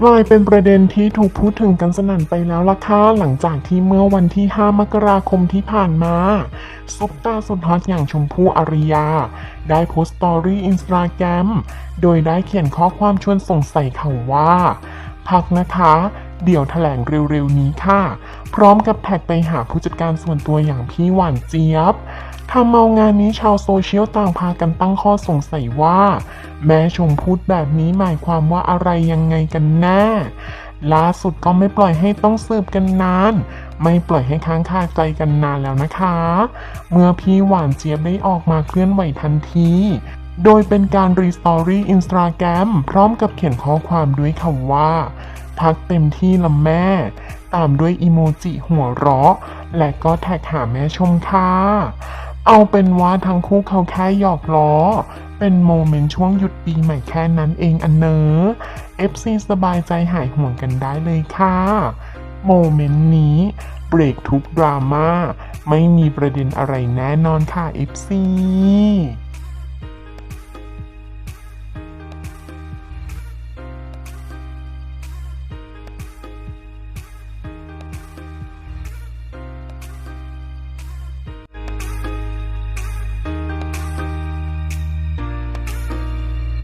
กลายเป็นประเด็นที่ถูกพูดถึงกันสนั่นไปแล้วล่ะค่ะหลังจากที่เมื่อวันที่ 5 มกราคมที่ผ่านมาซุปตาสุดฮอตอย่างชมพู่อารยา ได้โพสต์สตอรี่อินสตาแกรมโดยได้เขียนข้อความชวนสงสัยเขาว่า พักนะคะ เดี๋ยวแถลงเร็วๆนี้ค่ะ พร้อมกับแท็กไปหาผู้จัดการส่วนตัวอย่างพี่หวานเจี๊ยบทำเอางานนี้ชาวโซเชียลต่างพากันตั้งข้อสงสัยว่า แม่ชมพูดแบบนี้หมายความว่าอะไรยังไงกันแน่ล่าสุดก็ไม่ปล่อยให้ต้องสืบกันนาน ไม่ปล่อยให้ค้างคาใจกันนานแล้วนะคะ เมื่อพี่หวานเจี๊ยบได้ออกมาเคลื่อนไหวทันที โดยเป็นการรีสตอรี่อินสตาแกรมพร้อมกับเขียนข้อความด้วยคำว่า พักเต็มที่ละแม่ ตามด้วยอีโมจิหัวเราะ และก็แท็กหาแม่ชมค่ะ เอาเป็นว่าทั้งคู่เขาแค่หยอกล้อ เป็นโมเมนต์ช่วงหยุดปีใหม่แค่นั้นเองอันเนอ FC สบายใจหายห่วงกันได้เลยค่ะ โมเมนต์นี้เบรกทุกดราม่า ไม่มีประเด็นอะไรแน่นอนค่ะ FC